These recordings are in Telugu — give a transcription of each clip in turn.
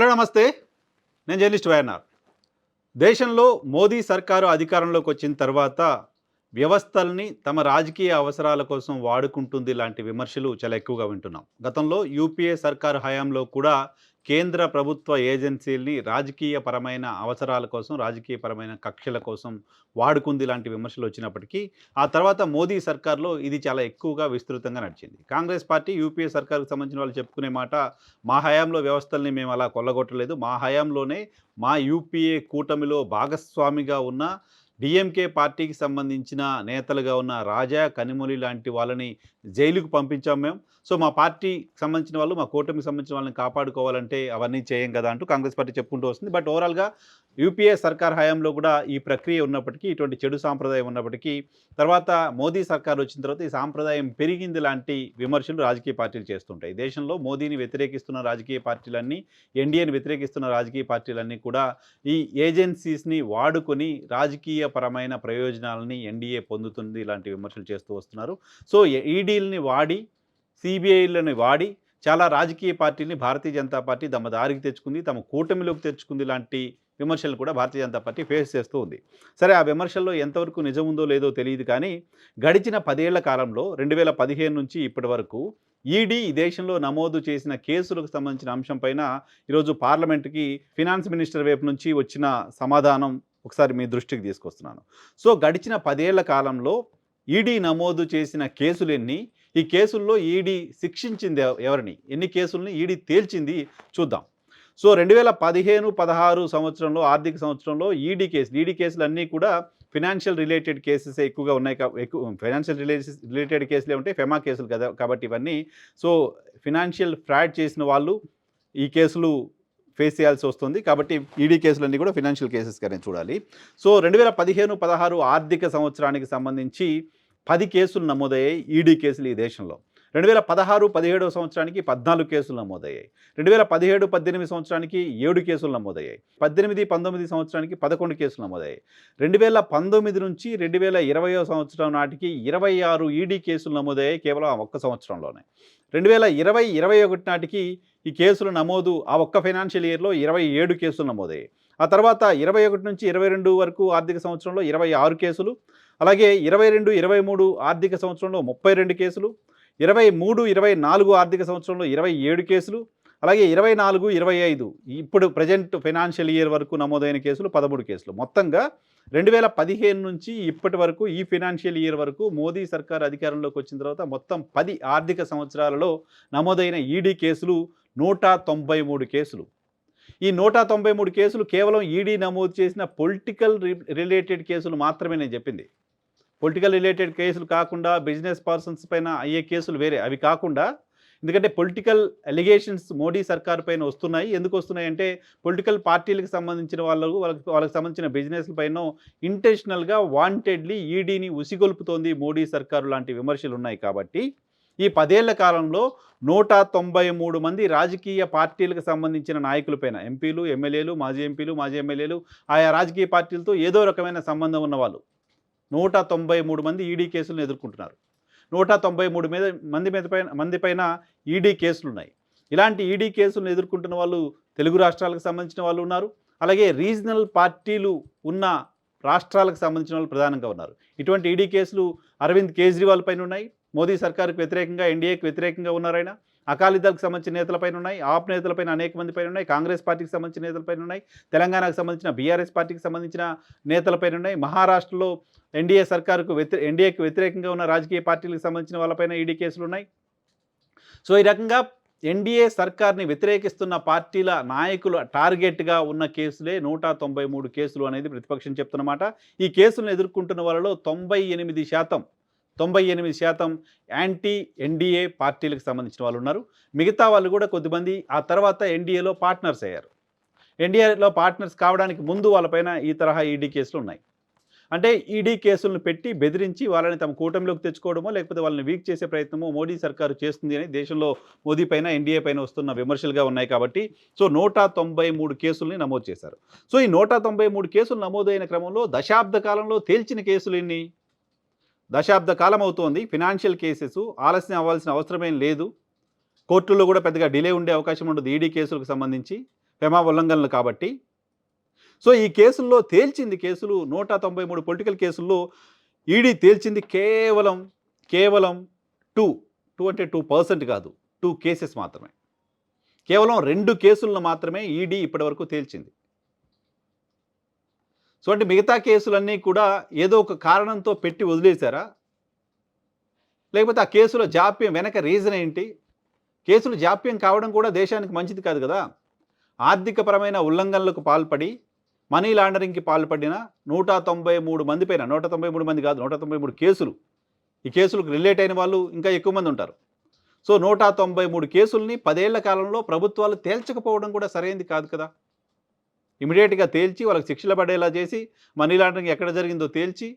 హలో నమస్తే. నేను జర్నలిస్ట్ వైఎన్ఆర్. దేశంలో మోదీ సర్కారు అధికారంలోకి వచ్చిన తర్వాత వ్యవస్థల్ని తమ రాజకీయ అవసరాల కోసం వాడుకుంటుంది లాంటి విమర్శలు చాలా ఎక్కువగా వింటున్నాం. గతంలో యూపీఏ సర్కారు హయాంలో కూడా కేంద్ర ప్రభుత్వ ఏజెన్సీల్ని రాజకీయ పరమైన అవసరాల కోసం రాజకీయపరమైన కక్షల కోసం వాడుకుంది లాంటి విమర్శలు వచ్చినప్పటికీ ఆ తర్వాత మోదీ సర్కార్లో ఇది చాలా ఎక్కువగా విస్తృతంగా నడిచింది. కాంగ్రెస్ పార్టీ యూపీఏ సర్కార్కి సంబంధించిన వాళ్ళు చెప్పుకునే మాట మా హయాంలో వ్యవస్థల్ని మేము అలా కొల్లగొట్టలేదు మా హయాంలోనే మా యూపీఏ కూటమిలో భాగస్వామిగా ఉన్న డిఎంకే పార్టీకి సంబంధించిన నేతలుగా ఉన్న రాజా కనిమొలి లాంటి వాళ్ళని జైలుకు పంపించాం మేము. సో మా పార్టీకి సంబంధించిన వాళ్ళు మా కూటమికి సంబంధించిన వాళ్ళని కాపాడుకోవాలంటే అవన్నీ చేయం కదా అంటూ కాంగ్రెస్ పార్టీ చెప్పుకుంటూ వస్తుంది. బట్ ఓవరాల్గా యూపీఏ సర్కార్ హయాంలో కూడా ఈ ప్రక్రియ ఉన్నప్పటికీ ఇటువంటి చెడు సాంప్రదాయం ఉన్నప్పటికీ తర్వాత మోదీ సర్కార్ వచ్చిన తర్వాత ఈ సాంప్రదాయం పెరిగింది లాంటి విమర్శలు రాజకీయ పార్టీలు చేస్తుంటాయి. దేశంలో మోదీని వ్యతిరేకిస్తున్న రాజకీయ పార్టీలన్నీ ఎన్డీఏని వ్యతిరేకిస్తున్న రాజకీయ పార్టీలన్నీ కూడా ఈ ఏజెన్సీస్ని వాడుకొని రాజకీయ పరమైన ప్రయోజనాలని ఎన్డీఏ పొందుతుంది ఇలాంటి విమర్శలు చేస్తూ వస్తున్నారు. సో ఈడీలని వాడి సిబిఐలను వాడి చాలా రాజకీయ పార్టీని భారతీయ జనతా పార్టీ తమ దారికి తెచ్చుకుంది తమ కూటమిలోకి తెచ్చుకుంది లాంటి విమర్శలు కూడా భారతీయ జనతా పార్టీ ఫేస్ చేస్తూ ఉంది. సరే ఆ విమర్శల్లో ఎంతవరకు నిజం ఉందో లేదో తెలియదు కానీ గడిచిన పదేళ్ళ కాలంలో రెండు వేల పదిహేను నుంచి ఇప్పటి వరకు ఈడీ ఈ దేశంలో నమోదు చేసిన కేసులకు సంబంధించిన అంశంపైన ఈరోజు పార్లమెంటుకి ఫినాన్స్ మినిస్టర్ వైపు నుంచి వచ్చిన సమాధానం ఒకసారి మీ దృష్టికి తీసుకొస్తున్నాను. సో గడిచిన పదేళ్ళ కాలంలో ఈడీ నమోదు చేసిన కేసులు ఎన్ని? ఈ కేసుల్లో ఈడీ శిక్షించింది ఎవరిని? ఎన్ని కేసుల్ని ఈడీ తేల్చింది? చూద్దాం. సో రెండు వేల పదిహేను పదహారు సంవత్సరంలో ఆర్థిక సంవత్సరంలో ఈడీ కేసులు ఈడీ కేసులు అన్నీ కూడా ఫినాన్షియల్ రిలేటెడ్ కేసెస్ ఎక్కువగా ఉన్నాయి ఎక్కువ ఫైనాన్షియల్ రిలేటెడ్ రిలేటెడ్ కేసులే ఏమంటే ఫెమా కేసులు కదా కాబట్టి ఇవన్నీ. సో ఫినాన్షియల్ ఫ్రాడ్ చేసిన వాళ్ళు ఈ కేసులు ఫేస్ చేయాల్సి వస్తుంది కాబట్టి ఈడీ కేసులన్నీ కూడా ఫినాన్షియల్ కేసెస్గానే చూడాలి. సో రెండు వేల పదిహేను పదహారు ఆర్థిక సంవత్సరానికి సంబంధించి పది కేసులు నమోదయ్యాయి ఈడీ కేసులు ఈ దేశంలో. రెండు వేల పదహారు పదిహేడవ సంవత్సరానికి పద్నాలుగు కేసులు నమోదయ్యాయి. రెండు వేల పదిహేడు పద్దెనిమిది సంవత్సరానికి ఏడు కేసులు నమోదయ్యాయి. పద్దెనిమిది పంతొమ్మిది సంవత్సరానికి పదకొండు కేసులు నమోదయ్యాయి. రెండు వేల పంతొమ్మిది నుంచి రెండు వేల ఇరవయో సంవత్సరం నాటికి ఇరవై ఆరు ఈడీ కేసులు నమోదయ్యాయి కేవలం ఆ ఒక్క సంవత్సరంలోనే. రెండు వేల ఇరవై ఇరవై ఒకటి నాటికి ఈ కేసులు నమోదు ఆ ఒక్క ఫైనాన్షియల్ ఇయర్లో ఇరవై ఏడు కేసులు నమోదయ్యాయి. ఆ తర్వాత ఇరవై ఒకటి నుంచి ఇరవై రెండు వరకు ఆర్థిక సంవత్సరంలో ఇరవై ఆరు కేసులు అలాగే ఇరవై రెండు ఇరవై మూడు ఆర్థిక సంవత్సరంలో ముప్పై రెండు కేసులు ఇరవై మూడు ఇరవై నాలుగు ఆర్థిక సంవత్సరంలో ఇరవై ఏడు కేసులు అలాగే ఇరవై నాలుగు ఇరవై ఐదు. ఇప్పుడు ప్రజెంట్ ఫైనాన్షియల్ ఇయర్ వరకు నమోదైన కేసులు పదమూడు కేసులు. మొత్తంగా రెండు వేల పదిహేను నుంచి ఇప్పటి వరకు ఈ ఫైనాన్షియల్ ఇయర్ వరకు మోదీ సర్కార్ అధికారంలోకి వచ్చిన తర్వాత మొత్తం పది ఆర్థిక సంవత్సరాలలో నమోదైన ఈడీ కేసులు నూట తొంభై మూడు కేసులు. ఈ నూట తొంభై మూడు కేసులు కేవలం ఈడీ నమోదు చేసిన పొలిటికల్ రిలేటెడ్ కేసులు మాత్రమే నేను చెప్పింది. పొలిటికల్ రిలేటెడ్ కేసులు కాకుండా బిజినెస్ పర్సన్స్ పైన అయ్యే కేసులు వేరే. అవి కాకుండా ఎందుకంటే పొలిటికల్ ఎలిగేషన్స్ మోడీ సర్కార్ పైన వస్తున్నాయి. ఎందుకు వస్తున్నాయి అంటే పొలిటికల్ పార్టీలకు సంబంధించిన వాళ్ళకు వాళ్ళకి వాళ్ళకి సంబంధించిన బిజినెస్ల పైన ఇంటెన్షనల్గా వాంటెడ్లీ ఈడీని ఉసిగొల్పుతోంది మోడీ సర్కారు లాంటి విమర్శలు ఉన్నాయి కాబట్టి ఈ పదేళ్ళ కాలంలో నూట తొంభై మూడు మంది రాజకీయ పార్టీలకు సంబంధించిన నాయకులపైన ఎంపీలు ఎమ్మెల్యేలు మాజీ ఎంపీలు మాజీ ఎమ్మెల్యేలు ఆయా రాజకీయ పార్టీలతో ఏదో రకమైన సంబంధం ఉన్నవాళ్ళు. నూట తొంభై మూడు మంది ఈడీ కేసులను ఎదుర్కొంటున్నారు. నూట తొంభై మూడు మీద మంది మీద పైన మంది పైన ఈడీ కేసులు ఉన్నాయి ఇలాంటి ఈడీ కేసులను ఎదుర్కొంటున్న వాళ్ళు తెలుగు రాష్ట్రాలకు సంబంధించిన వాళ్ళు ఉన్నారు. అలాగే రీజనల్ పార్టీలు ఉన్న రాష్ట్రాలకు సంబంధించిన వాళ్ళు ప్రధానంగా ఉన్నారు. ఇటువంటి ఈడీ కేసులు అరవింద్ కేజ్రీవాల్ పైన ఉన్నాయి. మోదీ సర్కార్కు వ్యతిరేకంగా ఎన్డీఏకి వ్యతిరేకంగా ఉన్నారైనా అకాలీదళకు సంబంధించిన నేతలపైన ఉన్నాయి ఆప్ నేతలపైన అనేక మంది పైన ఉన్నాయి కాంగ్రెస్ పార్టీకి సంబంధించిన నేతలపైన ఉన్నాయి తెలంగాణకు సంబంధించిన బీఆర్ఎస్ పార్టీకి సంబంధించిన నేతలపైన ఉన్నాయి. మహారాష్ట్రలో ఎన్డీఏ సర్కారుకు వ్యతిరే ఎన్డీఏకి వ్యతిరేకంగా ఉన్న రాజకీయ పార్టీలకు సంబంధించిన వాళ్ళపైన ఈడీ కేసులు ఉన్నాయి. సో ఈ రకంగా ఎన్డీఏ సర్కార్ని వ్యతిరేకిస్తున్న పార్టీల నాయకులు టార్గెట్గా ఉన్న కేసులే నూట తొంభై మూడు కేసులు అనేది ప్రతిపక్షం చెప్తున్నమాట. ఈ కేసులను ఎదుర్కొంటున్న వాళ్ళలో తొంభై ఎనిమిది శాతం తొంభై ఎనిమిది శాతం యాంటీ ఎన్డీఏ పార్టీలకు సంబంధించిన వాళ్ళు ఉన్నారు. మిగతా వాళ్ళు కూడా కొద్దిమంది ఆ తర్వాత ఎన్డీఏలో పార్ట్నర్స్ అయ్యారు. ఎన్డీఏలో పార్ట్నర్స్ కావడానికి ముందు వాళ్ళపైన ఈ తరహా ఈడీ కేసులు ఉన్నాయి. అంటే ఈడీ కేసులను పెట్టి బెదిరించి వాళ్ళని తమ కూటమిలోకి తెచ్చుకోవడమో లేకపోతే వాళ్ళని వీక్ చేసే ప్రయత్నమో మోడీ సర్కారు చేస్తుంది అని దేశంలో మోదీ పైన ఎన్డీఏ పైన వస్తున్న విమర్శలుగా ఉన్నాయి కాబట్టి సో నూట తొంభై మూడు కేసుల్ని నమోదు చేశారు. సో ఈ నూట తొంభై మూడు కేసులు నమోదైన క్రమంలో దశాబ్ద కాలంలో తేల్చిన కేసులు ఎన్ని? దశాబ్ద కాలం అవుతోంది ఫినాన్షియల్ కేసెస్ ఆలస్యం అవ్వాల్సిన అవసరమేం లేదు. కోర్టుల్లో కూడా పెద్దగా డిలే ఉండే అవకాశం ఉండదు ఈడీ కేసులకు సంబంధించి. ఫెమా ఉల్లంఘనలు కాబట్టి. సో ఈ కేసుల్లో తేల్చింది కేసులు నూట తొంభై మూడు పొలిటికల్ కేసుల్లో ఈడీ తేల్చింది కేవలం కేవలం టూ టూ అంటే టూ పర్సెంట్ కాదు. టూ కేసెస్ మాత్రమే. కేవలం రెండు కేసులను మాత్రమే ఈడీ ఇప్పటివరకు తేల్చింది. సో అంటే మిగతా కేసులన్నీ కూడా ఏదో ఒక కారణంతో పెట్టి వదిలేశారా? లేకపోతే ఆ కేసులో జాప్యం వెనక రీజన్ ఏంటి? కేసులు జాప్యం కావడం కూడా దేశానికి మంచిది కాదు కదా. ఆర్థికపరమైన ఉల్లంఘనలకు పాల్పడి మనీ లాండరింగ్కి పాల్పడిన నూట తొంభై మూడు మంది పైన నూట తొంభై మూడు మంది కాదు నూట తొంభై మూడు కేసులు. ఈ కేసులకు రిలేట్ అయిన వాళ్ళు ఇంకా ఎక్కువ మంది ఉంటారు. సో నూట తొంభై మూడు కేసుల్ని పదేళ్ళ కాలంలో ప్రభుత్వాలు తేల్చకపోవడం కూడా సరైనది కాదు కదా. ఇమీడియట్గా తేల్చి వాళ్ళకి శిక్షలు పడేలా చేసి మనీ లాండరింగ్ ఎక్కడ జరిగిందో తేల్చి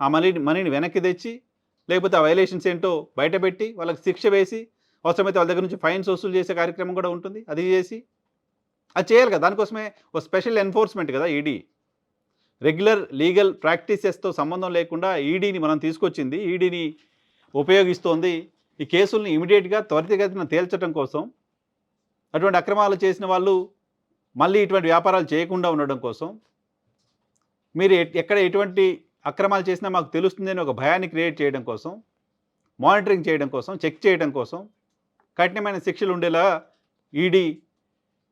ఆ మనీ మనీని వెనక్కి తెచ్చి లేకపోతే ఆ వైలేషన్స్ ఏంటో బయటపెట్టి వాళ్ళకి శిక్ష వేసి అవసరమైతే వాళ్ళ దగ్గర నుంచి ఫైన్స్ వసూలు చేసే కార్యక్రమం కూడా ఉంటుంది. అది చేసి అది చేయాలి కదా. దానికోసమే ఒక స్పెషల్ ఎన్ఫోర్స్మెంట్ కదా ఈడీ. రెగ్యులర్ లీగల్ ప్రాక్టీసెస్తో సంబంధం లేకుండా ఈడీని మనం తీసుకొచ్చింది ఈడీని ఉపయోగిస్తోంది. ఈ కేసుల్ని ఇమీడియట్గా త్వరితగతిన తేల్చడం కోసం అటువంటి అక్రమాలు చేసిన వాళ్ళు మళ్ళీ ఇటువంటి వ్యాపారాలు చేయకుండా ఉండడం కోసం మీరు ఎక్కడ ఎటువంటి అక్రమాలు చేసినా మాకు తెలుస్తుందని ఒక భయాన్ని క్రియేట్ చేయడం కోసం మానిటరింగ్ చేయడం కోసం చెక్ చేయడం కోసం కఠినమైన శిక్షలు ఉండేలా ఈడీ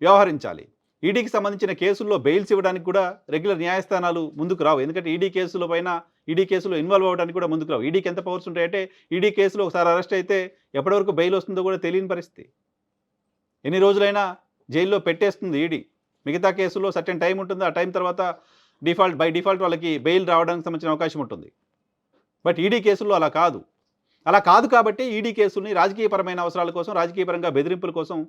వ్యవహరించాలి. ఈడీకి సంబంధించిన కేసుల్లో బెయిల్స్ ఇవ్వడానికి కూడా రెగ్యులర్ న్యాయస్థానాలు ముందుకు రావు. ఎందుకంటే ఈడీ కేసుల పైన ఈడీ కేసులో ఇన్వాల్వ్ అవ్వడానికి కూడా ముందుకు రావు. ఈడీకి ఎంత పవర్స్ ఉంటాయంటే ఈడీ కేసులో ఒకసారి అరెస్ట్ అయితే ఎప్పటివరకు బెయిల్ వస్తుందో కూడా తెలియని పరిస్థితి. ఎన్ని రోజులైనా జైల్లో పెట్టేస్తుంది ఈడీ. మిగతా కేసులో సర్టెన్ టైం ఉంటుంది. ఆ టైం తర్వాత డిఫాల్ట్ బై డిఫాల్ట్ వాళ్ళకి బెయిల్ రావడానికి సంబంధించిన అవకాశం ఉంటుంది. బట్ ఈడీ కేసుల్లో అలా కాదు. అలా కాదు కాబట్టి ఈడీ కేసుల్ని రాజకీయపరమైన అవసరాల కోసం రాజకీయపరంగా బెదిరింపుల కోసం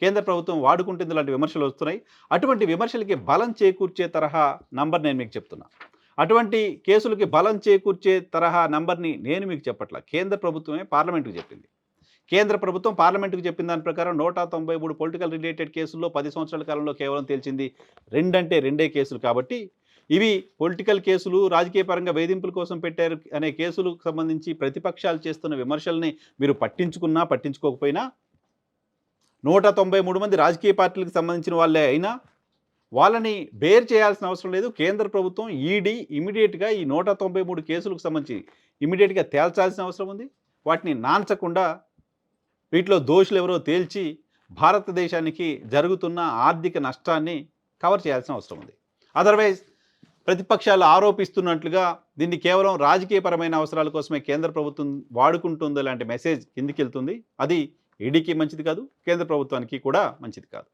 కేంద్ర ప్రభుత్వం వాడుకుంటుంది లాంటి విమర్శలు వస్తున్నాయి. అటువంటి విమర్శలకి బలం చేకూర్చే తరహా నంబర్ నేను మీకు చెప్తున్నా. అటువంటి కేసులకి బలం చేకూర్చే తరహా నంబర్ని నేను మీకు చెప్పట్లా. కేంద్ర ప్రభుత్వమే పార్లమెంటుకు చెప్పింది. కేంద్ర ప్రభుత్వం పార్లమెంటుకు చెప్పిన దాని ప్రకారం నూట తొంభై మూడు పొలిటికల్ రిలేటెడ్ కేసుల్లో పది సంవత్సరాల కాలంలో కేవలం తేల్చింది రెండంటే రెండే కేసులు కాబట్టి ఇవి పొలిటికల్ కేసులు రాజకీయ పరంగా వేధింపుల కోసం పెట్టారు అనే కేసులకు సంబంధించి ప్రతిపక్షాలు చేస్తున్న విమర్శల్ని మీరు పట్టించుకున్నా పట్టించుకోకపోయినా నూట తొంభై మూడు మంది రాజకీయ పార్టీలకు సంబంధించిన వాళ్ళే అయినా వాళ్ళని బేర్ చేయాల్సిన అవసరం లేదు. కేంద్ర ప్రభుత్వం ఈడీ ఇమీడియట్గా ఈ నూట తొంభై మూడు కేసులకు సంబంధించి ఇమీడియట్గా తేల్చాల్సిన అవసరం ఉంది. వాటిని నాంచకుండా వీటిలో దోషులు ఎవరో తేల్చి భారతదేశానికి జరుగుతున్న ఆర్థిక నష్టాన్ని కవర్ చేయాల్సిన అవసరం ఉంది. అదర్వైజ్ ప్రతిపక్షాలు ఆరోపిస్తున్నట్లుగా దీన్ని కేవలం రాజకీయపరమైన అవసరాల కోసమే కేంద్ర ప్రభుత్వం వాడుకుంటుంది లాంటి మెసేజ్ కిందికి వెళ్తుంది అది ఈడీకి మంచిది కాదు కేంద్ర ప్రభుత్వానికి కూడా మంచిది కాదు.